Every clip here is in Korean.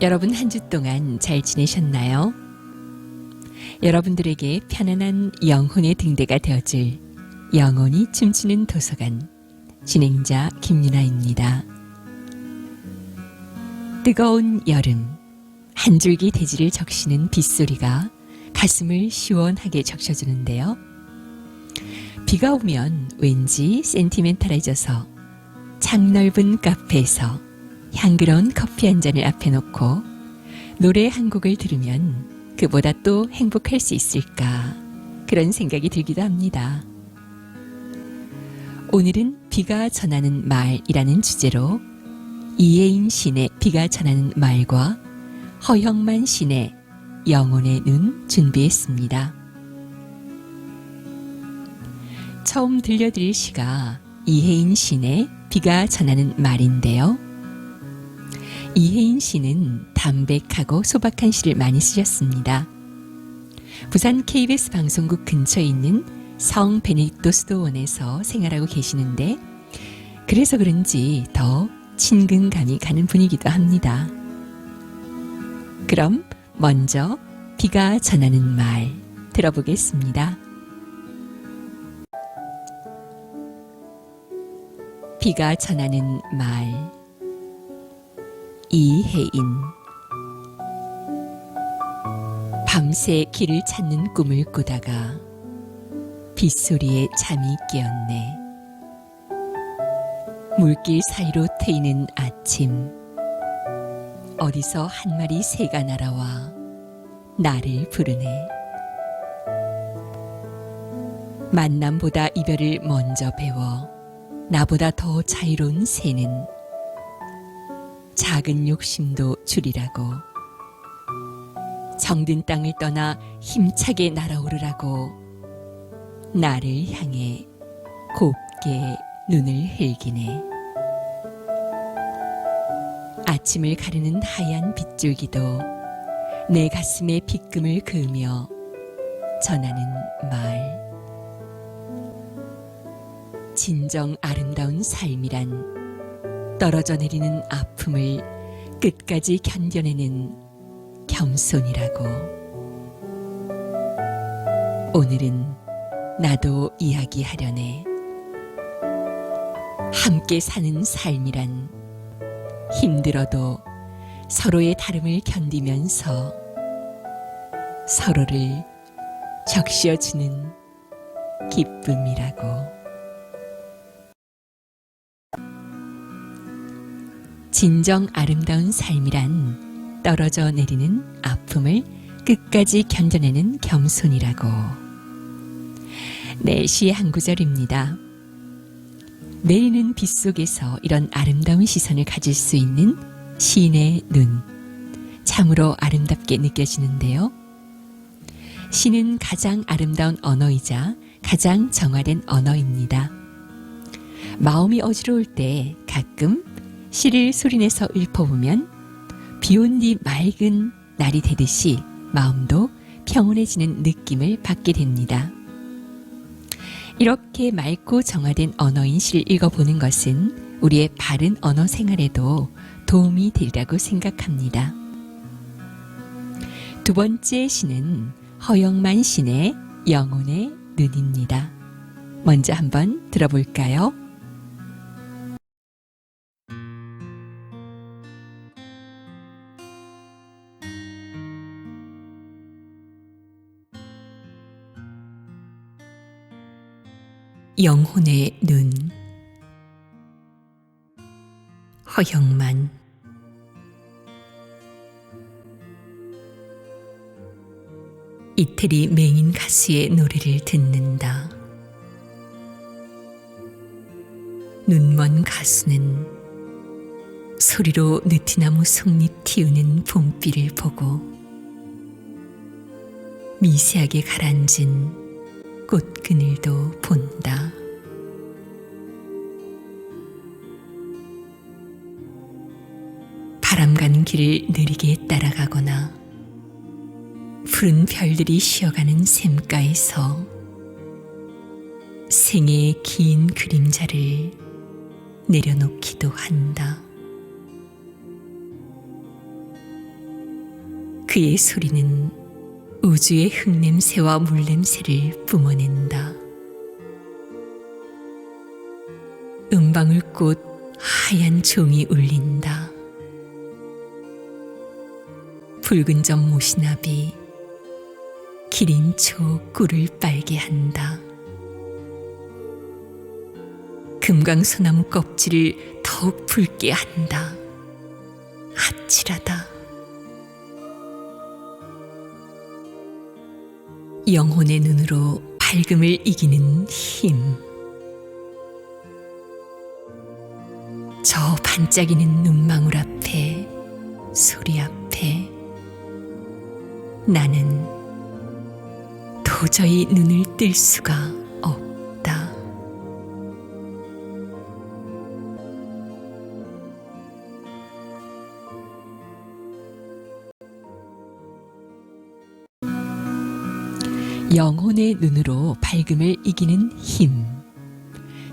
여러분 한 주 동안 잘 지내셨나요? 여러분들에게 편안한 영혼의 등대가 되어줄 영혼이 춤추는 도서관 진행자 김윤아입니다. 뜨거운 여름 한 줄기 대지를 적시는 빗소리가 가슴을 시원하게 적셔주는데요. 비가 오면 왠지 센티멘탈해져서 창 넓은 카페에서 향그러운 커피 한 잔을 앞에 놓고 노래 한 곡을 들으면 그보다 또 행복할 수 있을까 그런 생각이 들기도 합니다. 오늘은 비가 전하는 말이라는 주제로 이혜인 신의 비가 전하는 말과 허영만 신의 영혼의 눈 준비했습니다. 처음 들려드릴 시가 이혜인 신의 비가 전하는 말인데요. 이혜인 씨는 담백하고 소박한 시를 많이 쓰셨습니다. 부산 KBS 방송국 근처에 있는 성 베네딕토 수도원에서 생활하고 계시는데 그래서 그런지 더 친근감이 가는 분이기도 합니다. 그럼 먼저 비가 전하는 말 들어보겠습니다. 비가 전하는 말 이혜인 밤새 길을 찾는 꿈을 꾸다가 빗소리에 잠이 깨었네. 물길 사이로 트이는 아침 어디서 한 마리 새가 날아와 나를 부르네. 만남보다 이별을 먼저 배워 나보다 더 자유로운 새는 작은 욕심도 줄이라고. 정든 땅을 떠나 힘차게 날아오르라고. 나를 향해 곱게 눈을 흘기네. 아침을 가르는 하얀 빗줄기도 내 가슴에 빗금을 그으며 전하는 말. 진정 아름다운 삶이란 떨어져 내리는 아픔을 끝까지 견뎌내는 겸손이라고. 오늘은 나도 이야기하려네. 함께 사는 삶이란 힘들어도 서로의 다름을 견디면서 서로를 적셔주는 기쁨이라고. 진정 아름다운 삶이란 떨어져 내리는 아픔을 끝까지 견뎌내는 겸손이라고. 네, 시의 한 구절입니다. 내리는 빛 속에서 이런 아름다운 시선을 가질 수 있는 시인의 눈. 참으로 아름답게 느껴지는데요. 시는 가장 아름다운 언어이자 가장 정화된 언어입니다. 마음이 어지러울 때 가끔 시를 소리내서 읊어보면 비온 뒤 맑은 날이 되듯이 마음도 평온해지는 느낌을 받게 됩니다. 이렇게 맑고 정화된 언어인 시를 읽어보는 것은 우리의 바른 언어 생활에도 도움이 되리라고 생각합니다. 두 번째 시는 허영만 신의 영혼의 눈입니다. 먼저 한번 들어볼까요? 영혼의 눈 허영만 이태리 맹인 가수의 노래를 듣는다. 눈먼 가수는 소리로 느티나무 속잎 틔우는 봄비를 보고 미세하게 가라앉은 꽃 그늘도 본다. 바람 가는 길을 느리게 따라가거나 푸른 별들이 쉬어가는 샘가에서 생의 긴 그림자를 내려놓기도 한다. 그의 소리는 우주의 흙냄새와 물냄새를 뿜어낸다. 은방울꽃 하얀 종이 울린다. 붉은 점 모시나비 기린 초 꿀을 빨게 한다. 금강소나무 껍질을 더욱 붉게 한다. 아찔하다. 영혼의 눈으로 밝음을 이기는 힘. 저 반짝이는 눈망울 앞에, 소리 앞에, 나는 도저히 눈을 뜰 수가 영혼의 눈으로 밝음을 이기는 힘.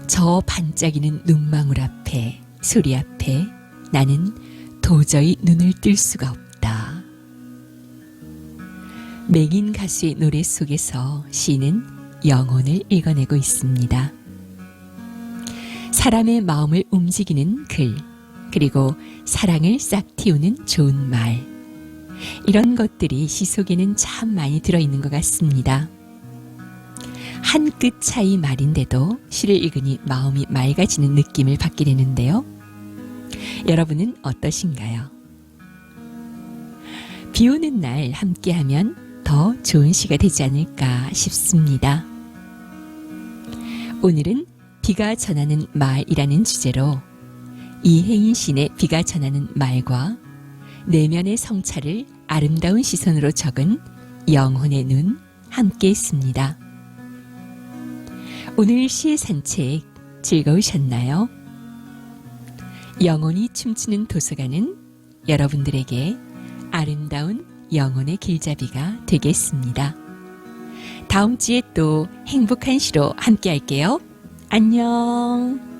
저 반짝이는 눈망울 앞에, 소리 앞에 나는 도저히 눈을 뜰 수가 없다. 맹인 가수의 노래 속에서 시는 영혼을 읽어내고 있습니다. 사람의 마음을 움직이는 글, 그리고 사랑을 싹 틔우는 좋은 말. 이런 것들이 시 속에는 참 많이 들어있는 것 같습니다. 한 끗 차이 말인데도 시를 읽으니 마음이 맑아지는 느낌을 받게 되는데요. 여러분은 어떠신가요? 비 오는 날 함께하면 더 좋은 시가 되지 않을까 싶습니다. 오늘은 비가 전하는 말이라는 주제로 이혜인 시인의 비가 전하는 말과 내면의 성찰을 아름다운 시선으로 적은 영혼의 눈 함께 했습니다. 오늘 시의 산책 즐거우셨나요? 영혼이 춤추는 도서관은 여러분들에게 아름다운 영혼의 길잡이가 되겠습니다. 다음 주에 또 행복한 시로 함께 할게요. 안녕.